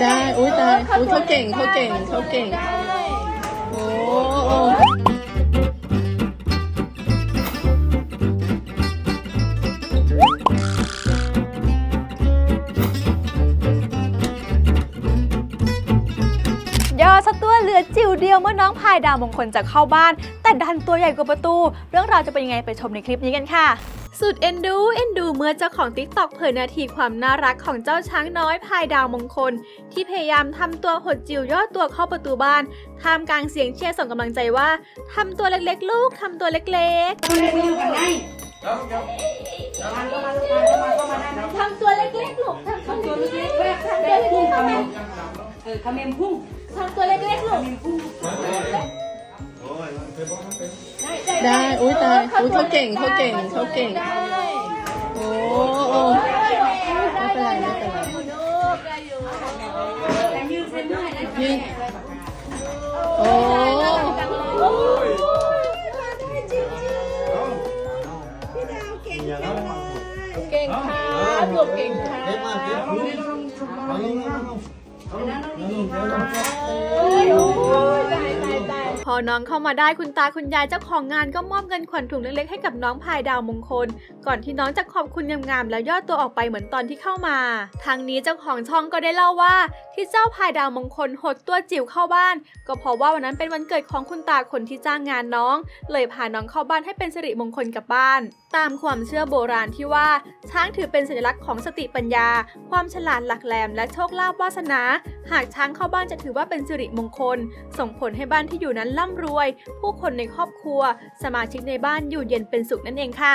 ได้อุ้ยตายอุ้ยเขาเก่งเขาเก่งเขาเก่ง โอ้ ซะตัวเหลือจิ๋วเดียวเมื่อน้องพายดาวมงคลจะเข้าบ้าน แต่ดันตัวใหญ่กว่าประตู เรื่องราวจะเป็นยังไงไปชมในคลิปนี้กันค่ะสุดเอ็นดูเอ็นดูเมื่อเจ้าของติ๊กต็อกเผยนาทีความน่ารักของเจ้าช้างน้อยพายดาวมงคล ที่พยายามทำตัวหดจิ๋วย่อตัวเข้าประตูบ้านท่ามกลางเสียงเชียร์ส่งกำลังใจว่าทำตัวเล็กๆ ลูกทำตัวเล็กๆทำตัวเล็กๆลูกทำตัวเล็กๆทำตัวเล็กๆทำ เออคาเมมพุ่งทำตัวเล็กๆลูกได้ อุ้ยตาย อุ้ยเขาเก่งเขาเก่งเขาเก่ง โอ้โอ้ไม่เป็นไรไม่เป็นไรยืนโอ้เก่งค่ะลูกเก่งค่ะ พอน้องเข้ามาได้คุณตาคุณยายเจ้าของงานก็มอบเงินขวัญถุงเล็กๆให้กับน้องพายดาวมงคล ก่อนที่น้องจะขอบคุณงามๆแล้วย่อตัวออกไปเหมือนตอนที่เข้ามา ทางนี้เจ้าของช่องก็ได้เล่าว่าที่เจ้าพายดาวมงคลหดตัวจิ๋วเข้าบ้าน ก็เพราะว่าวันนั้นเป็นวันเกิดของคุณตาคนที่จ้างงานน้อง เลยพาน้องเข้าบ้านให้เป็นสิริมงคลกับบ้าน ตามความเชื่อโบราณที่ว่า ช้างถือเป็นสัญลักษณ์ของสติปัญญา ความฉลาดหลักแหลมและโชคลาภวาสนา หากช้างเข้าบ้านจะถือว่าเป็นสิริมงคล ส่งผลให้บ้านที่อยู่นั้นร่ำรวย ผู้คนในครอบครัว สมาชิกในบ้านอยู่เย็นเป็นสุขนั่นเองค่ะ